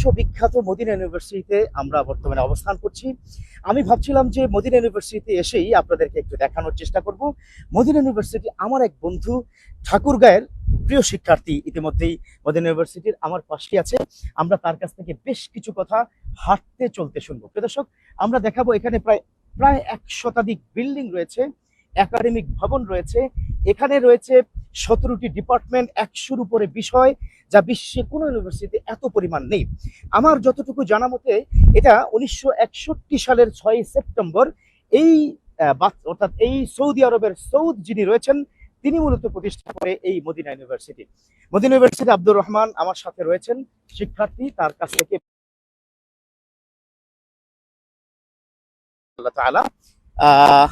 বিশ্ববিখ্যাত মদিনা ইউনিভার্সিটিতে আমরা বর্তমানে অবস্থান করছি। আমি ভাবছিলাম যে মদিনা ইউনিভার্সিটিতে এসেই আপনাদেরকে একটু দেখানোর চেষ্টা করব। মদিনা ইউনিভার্সিটি আমার এক বন্ধু ঠাকুরগাঁয়ের প্রিয় শিক্ষার্থী ইতিমধ্যেই মদিনা ইউনিভার্সিটির আমার পাশে আছে। আমরা তার কাছ থেকে বেশ কিছু কথা হাঁটতে চলতে শুনব। প্রিয় দর্শক, আমরা দেখাবো এখানে প্রায় প্রায় এক শতাধিক বিল্ডিং রয়েছে, একাডেমিক ভবন রয়েছে। এখানে রয়েছে সতেরোটি ডিপার্টমেন্ট, একশোর উপরে বিষয় যা বিশ্বে কোনো ইউনিভার্সিটিতে এত পরিমাণ নেই। আমার যতটুকু জানা মতে এটা উনিশশো একষট্টি সালের ছয় সেপ্টেম্বর এই অর্থাৎ এই সৌদি আরবের সৌদ যিনি রয়েছেন তিনি মূলত প্রতিষ্ঠা করে এই Medina university Medina university Abdur Rahman আমার সাথে রয়েছেন শিক্ষার্থী তার কাছ থেকে আহ,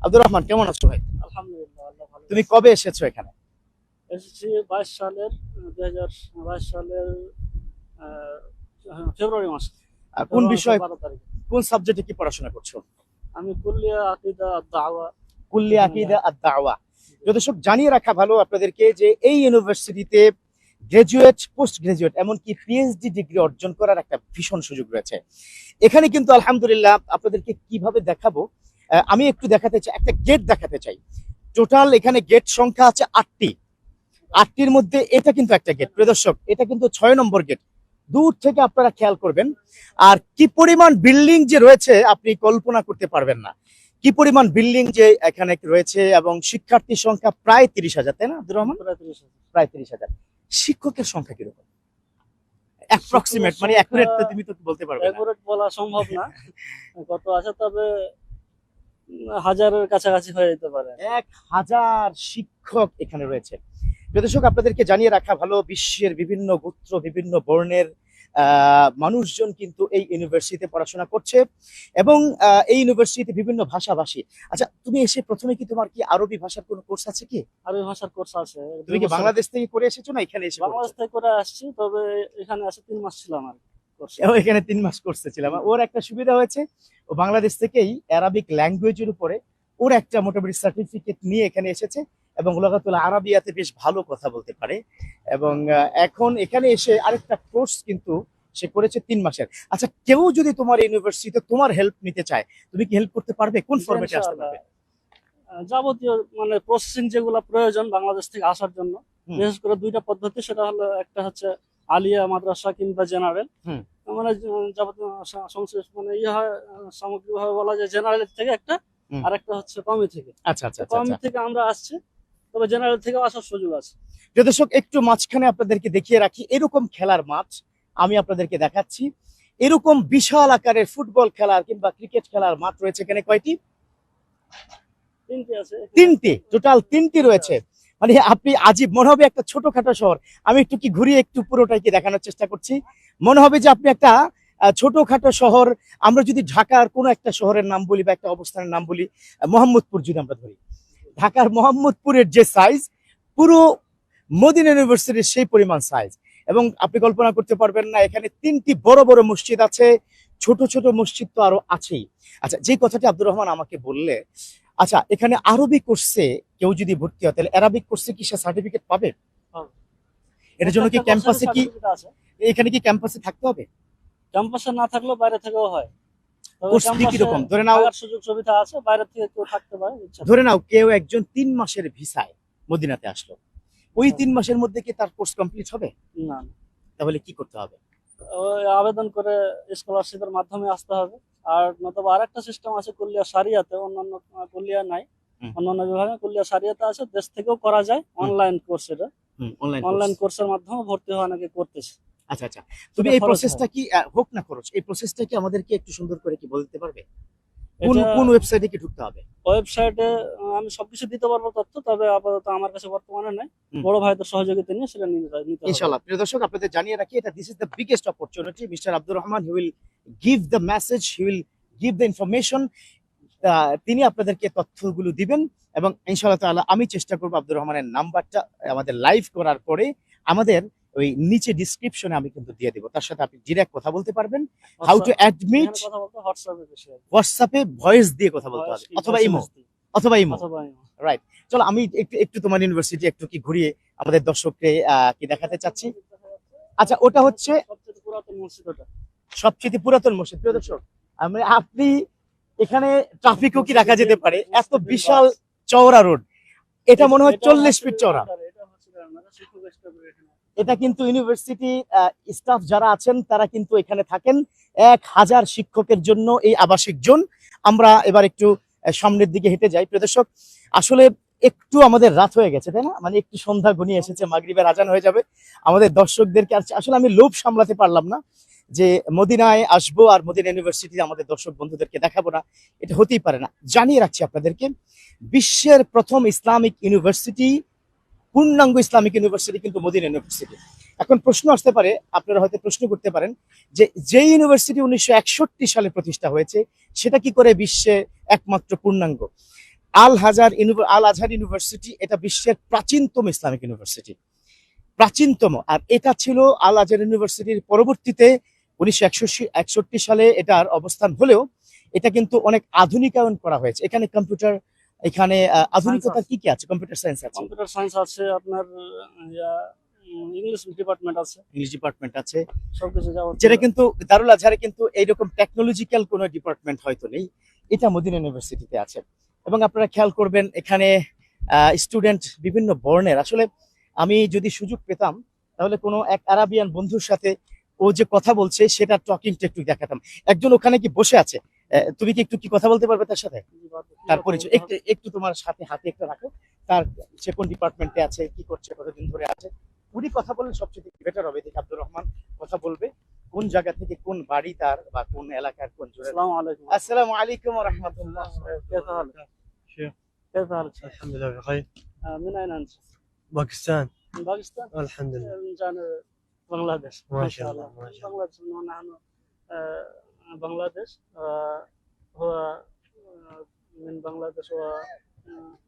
আব্দুর রহমান কেমন আছো ভাই? আলহামদুলিল্লাহ তুমি কবে এসেছ এখানে? এসেছি বাইশ সালের দুই হাজার বাইশ সালের আহ, ফেব্রুয়ারি মাস আহ, কোন বিষয় বারো তারিখে। কোন সাবজেক্টে কি পড়াশোনা করছ? আমি কুল্লিয়া আকিদা দাওয়া। কুল্লি আকিদা আর দাওয়া। যথেষ্ট জানিয়ে রাখা ভালো আপনাদেরকে যে এই ইউনিভার্সিটিতে গ্রাজুয়েট পোস্ট গ্রাজুয়েট এমনকি পিএইচডি ডিগ্রি অর্জন করার একটা ভীষণ সুযোগ রয়েছে। এখানে কিন্তু আলহামদুলিল্লাহ আপনাদেরকে কীভাবে দেখাবো আমি একটু দেখাতে চাই একটা গেট দেখাতে চাই। টোটাল এখানে গেট সংখ্যা আছে আটটি। আটটির মধ্যে এটা কিন্তু একটা গেট প্রদর্শক এটা কিন্তু ছয় নম্বর গেট দূর থেকে আপনারা খেয়াল করবেন আর কি পরিমাণ বিল্ডিং যে রয়েছে আপনি কল্পনা করতে পারবেন না। কি পরিমাণ বিল্ডিং যে এখানে রয়েছে এবং শিক্ষার্থীর সংখ্যা প্রায় তিরিশ হাজার তাই না আব্দুর রহমান? প্রায় তিরিশ হাজার। শিক্ষকের সংখ্যা কীরকম? অ্যাপ্রক্সিমেট মানে অ্যাকুরেট তুমি তো বলতে পারবে Accurate বলা সম্ভব না। কত আছে তবে হাজারের কাছাকাছি হয়ে যেতে পারে। এক হাজার শিক্ষক এখানে রয়েছে। প্রদর্শক আপনাদেরকে জানিয়ে রাখা ভালো বিশ্বের বিভিন্ন গোত্র বিভিন্ন বর্ণের মানুষজন কিন্তু এই ইউনিভার্সিটিতে পড়াশোনা করছে এবং এই ইউনিভার্সিটিতে বিভিন্ন ভাষাভাষী। আচ্ছা তুমি এসে প্রথমে কি তোমার কি আরবি ভাষার কোনো কোর্স আছে কি? আরবি ভাষার কোর্স আছে। তুমি কি বাংলাদেশ থেকে করে এসেছ না এখানে এসে বাংলাদেশ? থেকে করে আসছি তবে এখানে আসে তিন মাস ছিলাম আর এখানে তিন মাস কোর্সে ছিলাম। ওর একটা সুবিধা হয়েছে ও বাংলাদেশ থেকেই অ্যারাবিক ল্যাঙ্গুয়েজের উপরে ওর একটা মোটামুটি সার্টিফিকেট নিয়ে এখানে এসেছে। এবং লোকাতুল আরবিয়াতে বেশ ভালো কথা বলতে পারে। এবং এখন এখানে এসে আরেকটা কোর্স কিন্তু সে করেছে তিন মাসের। আচ্ছা কেউ যদি তোমার ইউনিভার্সিটিতে তোমার হেল্প নিতে চায় তুমি কি হেল্প করতে পারবে? কোন ফরম্যাটে আসতে পারবে? যাবতীয় মানে প্রসেসিং যেগুলো প্রয়োজন বাংলাদেশ থেকে আসার জন্য বিশেষ করে দুইটা পদ্ধতি সেটা হলো একটা হচ্ছে আলিয়া মাদ্রাসা কিংবা জেনারেল মানে যাবতীয় সংশ্লিষ্ট মানে ইয়ে হয় সামগ্রিকভাবে বলা যায় জেনারেল থেকে একটা আর একটা হচ্ছে কমি থেকে। আচ্ছা আচ্ছা আচ্ছা, কমি আচ্ছা। থেকে আমরা আসছি। তবে জেনারেল থেকে আসার সুযোগ আছে। প্রিয় দর্শক একটু মাঝখানে আপনাদেরকে দেখিয়ে রাখি এরকম খেলার মাঠ আমি আপনাদেরকে দেখাচ্ছি। এরকম বিশাল আকারের ফুটবল খেলার কিংবা ক্রিকেট খেলার মাঠ রয়েছে এখানে কয়টি? তিনটি টোটাল তিনটি রয়েছে। মানে আপনি আজীব মনে হবে একটা ছোটখাটো শহর। আমি একটু কি ঘুরিয়ে একটু পুরোটাকে দেখানোর চেষ্টা করছি? মনে হবে যে আপনি একটা ছোটখাটো শহর আমরা যদি ঢাকার কোনো একটা শহরের নাম বলি বা একটা অবস্থানের নাম বলি মোহাম্মদপুর যদি আমরা ধরি। ঢাকার মোহাম্মদপুরের যে সাইজ পুরো মদিনা ইউনিভার্সিটির সেই পরিমাণ সাইজ এবং আপনি কল্পনা করতে পারবেন না এখানে তিনটি বড় বড় মসজিদ আছে ছোট ছোট মসজিদ তো আরও আছেই। আচ্ছা যে কথাটি আব্দুর রহমান আমাকে বললে আচ্ছা এখানে আরবি কোর্সে কেউ যদি ভর্তি হয় তাহলে অ্যারাবিক কোর্সে কি সে সার্টিফিকেট পাবে। এটার জন্য কি ক্যাম্পাসে কি এখানে কি ক্যাম্পাসে থাকতে হবে? ক্যাম্পাসে না থাকলেও বাইরে থেকেও হয়। কোর্স ফি কীরকম? ধরে নাও সুযোগ সুবিধা আছে বাইরে থেকে কেউ থাকতে পারে ধরে নাও কেউ একজন তিন মাসের ভিসায় মদিনাতে আসলো। ওই। তিন মাসের মধ্যে কি তার কোর্স কমপ্লিট হবে? না। তাহলে কি করতে হবে? আবেদন করে স্কলারশিপের মাধ্যমে আসতে হবে। আর নতুবা আরেকটা সিস্টেম আছে কুলিয়া সারিয়াতে অন্যান্য কুলিয়া নাই অন্যান্য বিভাগে কুলিয়া সারিয়াতে আছে দেশ থেকেও করা যায় অনলাইন কোর্স এটা অনলাইন অনলাইন কোর্সের মাধ্যমে ভর্তি হওয়া নাকি করতেছে। আচ্ছা আচ্ছা। তুমি এই প্রসেসটা কি হোক না খরচ এই প্রসেসটা কি আমাদেরকে একটু সুন্দর করে কি বলতে পারবে? কোন কোন ওয়েবসাইটে কি ঢুকতে হবে? ওয়েবসাইটে আমি সবকিছু দিতে পারব তথ্য তবে আপাতত আমার কাছে বর্তমানে নাই। বড় ভাইদের সহযোগিতা নিয়ে সেটা নিতে। ইনশাআল্লাহ। প্রিয় দর্শক আপনাদের জানিয়ে রাখি এটা this is the biggest opportunity mister Abdur Rahman he will give the message he will give the information তিনি আপনাদেরকে তথ্যগুলো দিবেন এবং ইনশাআল্লাহ তাআলা আমি চেষ্টা করব আব্দুর রহমানের নাম্বারটা আমাদের লাইভ করার পরে আমাদের ওই নিচে ডিসক্রিপশনে আমি কিন্তু দিয়ে দেবো। তার সাথে আপনি ডিরেক্ট কথা বলতে পারবেন। হাউ টু অ্যাডমিট হোয়াটসঅ্যাপে ভয়েস দিয়ে কথা বলতে হবে। অথবা ইমো অথবা ইমো ইমো। চলো আমি একটু একটু তোমার ইউনিভার্সিটি একটু কি ঘুরিয়ে আমাদের দর্শককে কি দেখাতে চাচ্ছি? আচ্ছা ওটা হচ্ছে সবচেয়ে পুরাতন মসজিদ। প্রিয় দর্শক আমি আপনি এখানে ট্রাফিকও কি রাখা যেতে পারে? এত বিশাল চওড়া রোড এটা মনে হয় চল্লিশ ফিট চওড়া। এটা কিন্তু ইউনিভার্সিটি স্টাফ যারা আছেন, তারা কিন্তু এখানে থাকেন। এক হাজার শিক্ষকের জন্য এই আবাসিক জোন। আমরা এবার একটু সামনের দিকে হেঁটে যাই। প্রদর্শক আসলে একটু আমাদের রাত হয়ে গেছে, তাই না? মানে একটু সন্ধ্যা ঘনিয়ে এসেছে, মাগরিবের আজান হয়ে যাবে। আমাদের দর্শকদেরকে আসলে আমি লোভ সামলাতে পারলাম না যে মদিনায় আসব আর মদিনা ইউনিভার্সিটি আমাদের দর্শক বন্ধুদেরকে দেখাবো না। এটা হতেই পারে না। জানিয়ে রাখছি আপনাদেরকে, বিশ্বের প্রথম ইসলামিক ইউনিভার্সিটি পূর্ণাঙ্গ ইসলামিক ইউনিভার্সিটি কিন্তু মদিনা ইউনিভার্সিটি। এখন প্রশ্ন আসতে পারে, আপনারা হয়তো প্রশ্ন করতে পারেন যে যে ইউনিভার্সিটি উনিশশো একষট্টি সালে প্রতিষ্ঠা হয়েছে, সেটা কি করে বিশ্বে একমাত্র পূর্ণাঙ্গ? আল হাজার আল আজহার ইউনিভার্সিটি এটা বিশ্বের প্রাচীনতম ইসলামিক ইউনিভার্সিটি। প্রাচীনতম। আর এটা ছিল আল আজহার ইউনিভার্সিটির পরবর্তীতে উনিশশো সালে এটার অবস্থান হলেও এটা কিন্তু অনেক আধুনিকায়ন করা হয়েছে। এখানে কম্পিউটার এখানে আধুনিকতা কি কি আছে? কম্পিউটার সায়েন্স আছে। কম্পিউটার সায়েন্স আছে আপনার ইংলিশ ডিপার্টমেন্ট আছে। ইংলিশ ডিপার্টমেন্ট আছে। সবকিছু যেটা কিন্তু দারুল আজহারে কিন্তু এইরকম টেকনোলজিক্যাল কোনো ডিপার্টমেন্ট হয়তো নেই। এটা মদিনা ইউনিভার্সিটিতে আছে। এবং আপনারা খেয়াল করবেন এখানে স্টুডেন্ট বিভিন্ন বর্ণের। আসলে আমি যদি সুযোগ পেতাম তাহলে কোনো এক আরাবিয়ান বন্ধুর সাথে ও যে কথা বলছে সেটা টকিংটা একটু দেখাতাম। একজন ওখানে কি বসে আছে? তুমি কি একটু কি কথা বলতে পারবে তার সাথে তার পরিচয় একটু একটু তোমার সাথে হাতে একটা রাখো তার সে কোন ডিপার্টমেন্টে আছে কি করছে কতদিন ধরে আছে উনি কথা বললে সবচেয়ে বেটার হবে দেখি আব্দুর রহমান কথা বলবে কোন জায়গা থেকে কোন বাড়ি তার বা কোন এলাকার কোন জোরে আসসালামু আলাইকুম আসসালামু আলাইকুম ওয়া রাহমাতুল্লাহ كيف حالك؟ كيف حالك؟ الحمد لله بخير آه، من اين انت؟ باكستان من باكستان؟ الحمد لله من جانب بنغلاديش ما شاء الله، ما شاء الله. بنغلاديش نحن آه، بنغلاديش آه، هو آه، من بنغلاديش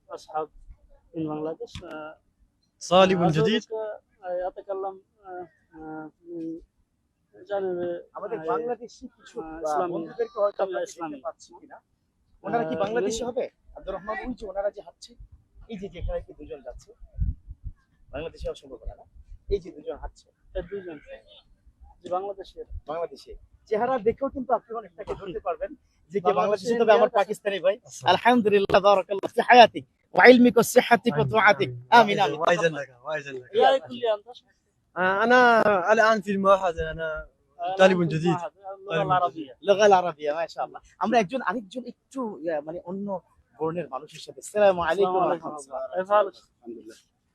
واصحاب من بنغلاديش آه، صالب عاوز جديد أقولك، آه، اتكلم آه، آه، من جانب আমাদের آه، বাংলাদেশি কিছু আহ, আহ, ইসলামী, বন্ধুদেরকে হয়তো আমরা কাবিলা দেখতে ইসলামী। পাচ্ছি কিনা ওনারা কি আহ, বাংলাদেশি মিল- হবে আব্দুর রহমান ওই যে ওনারা যে হাঁটছে এই যে যেখানে কি দুজন যাচ্ছে বাংলাদেশি হওয়া সম্ভব না না? এই যে দুজন হাঁটছে এই দুইজন জি বাংলাদেশের বাংলাদেশে চেহারা দেখেও কিন্তু আপনি অনেকটাকে ধরতে পারবেন যে কি বাংলাদেশি বাংলাদেশি তবে আমার ইন্ডিয়ান পাকিস্তানি ভাই আলহামদুলিল্লাহ বারাকাল্লাহ ফি হায়াতিক وعلمك وصحتك وطاعتك امين امين وايزن لك وايزن لك يا كلية انت آه، انا الان في المعهد انا طالب جديد اللغة العربية লগা আরাবিয়া মাশাআল্লাহ আমরা একজন আরেকজন একটু ইয়া, মানে অন্য বর্ণের মানুষের সাথে আসসালামু আলাইকুম السلام ওয়া عليكم রাহমাতুল্লাহ।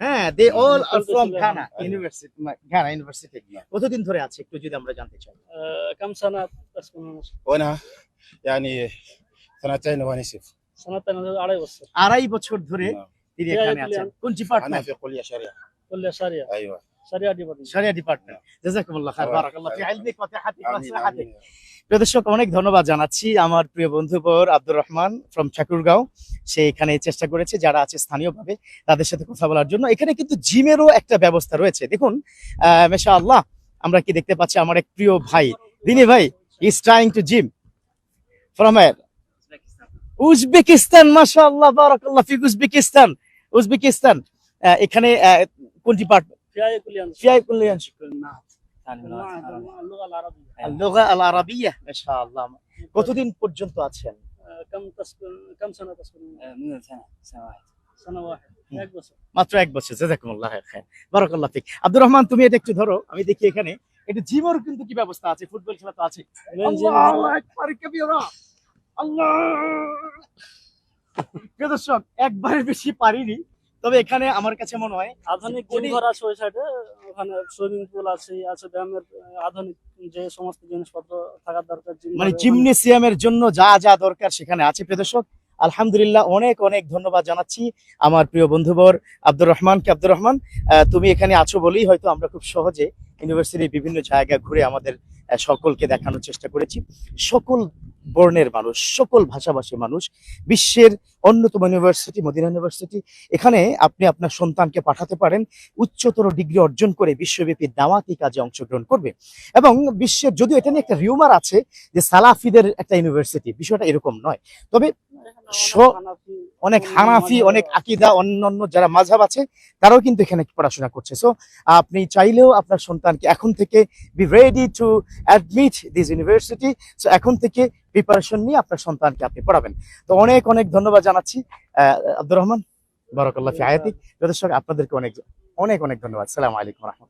হ্যাঁ they all are football from ছিল Ghana Ghana. University Ghana university না। কতদিন ধরে আছে একটু যদি আমরা জানতে চাই آه، كم سنة تسكن هنا؟ وانا يعني سنتين ونصف سنتين علي بصر আড়াই বছর ধরে نعم. তিনি কে এখানে আইকুলি আছেন আন- কোন انا ডিপার্টমেন্ট في كليه شريعه كلية شريعة ايوه এখানে কিন্তু জিমেরও একটা ব্যবস্থা রয়েছে। দেখুন মেশা আল্লাহ আমরা কি দেখতে পাচ্ছি? আমার এক প্রিয় ভাই। দিনে ভাই is trying to gym from Uzbekistan মাসা আল্লাহ উজবেকিস্তান। উজবেকিস্তান এখানে কোন ডিপার্টমেন্ট في أي كلية أنت؟ ফিয়াই কুল্লিয়ান المعهد اللغة العربية اللغة العربية ما شاء الله কতদিন পর্যন্ত আছেন آه، كم تسكن كم سنة تسكن هنا؟ من سنة سنة واحدة سنة واحدة مم. এক বছর মাত্র এক বছর জাজাকুমুল্লাহ খাইর বারাকাল্লাহ ফিক আব্দুর রহমান তুমি এটা একটু ধরো আমি দেখি এখানে এটা জিমের কিন্তু কি ব্যবস্থা আছে ফুটবল খেলা তো আছে من جينا আল্লাহু আকবার কাবীরা আল্লাহ প্রিয় দর্শক একবারের বেশি পারিনি তবে এখানে আমার কাছে মনে হয় আধুনিক ওই সাইডে ওখানে সুইমিং পুল আছে আছে ব্যায়ামের আধুনিক যে সমস্ত জিনিসপত্র থাকার দরকার মানে জিমনেসিয়ামের জন্য যা যা দরকার সেখানে আছে প্রিয় দর্শক আলহামদুলিল্লাহ অনেক অনেক ধন্যবাদ জানাচ্ছি আমার প্রিয় বন্ধুবর আব্দুর রহমানকে। আব্দুর রহমান তুমি এখানে আছো বলেই হয়তো আমরা খুব সহজে ইউনিভার্সিটির বিভিন্ন জায়গা ঘুরে আমাদের সকলকে দেখানোর চেষ্টা করেছি। সকল বর্ণের মানুষ, সকল ভাষাভাষী মানুষ, বিশ্বের অন্যতম ইউনিভার্সিটি মদিনা ইউনিভার্সিটি এখানে আপনি আপনার সন্তানকে পাঠাতে পারেন, উচ্চতর ডিগ্রি অর্জন করে বিশ্বব্যাপী দাওয়াতি কাজে অংশগ্রহণ করবে। এবং বিশ্বের, যদিও এটা নিয়ে একটা রিউমার আছে যে সালাফিদের একটা ইউনিভার্সিটি বিষয়টা এরকম নয়। তবে অনেক হানাফি, অনেক আকিদা, অন্যান্য যারা মাঝাব আছে, তারাও কিন্তু এখানে পড়াশোনা করছে। সো আপনি চাইলেও আপনার সন্তানকে এখন থেকে be ready to admit this university so এখন থেকে প্রিপারেশন নিয়ে আপনার সন্তানকে আপনি পড়াবেন। তো অনেক অনেক ধন্যবাদ জানাচ্ছি আব্দুর রহমান। বারাকাল্লাহ ফি দর্শক, আপনাদেরকে অনেক অনেক অনেক ধন্যবাদ। সালাম আলাইকুম রহমতুল্লাহ।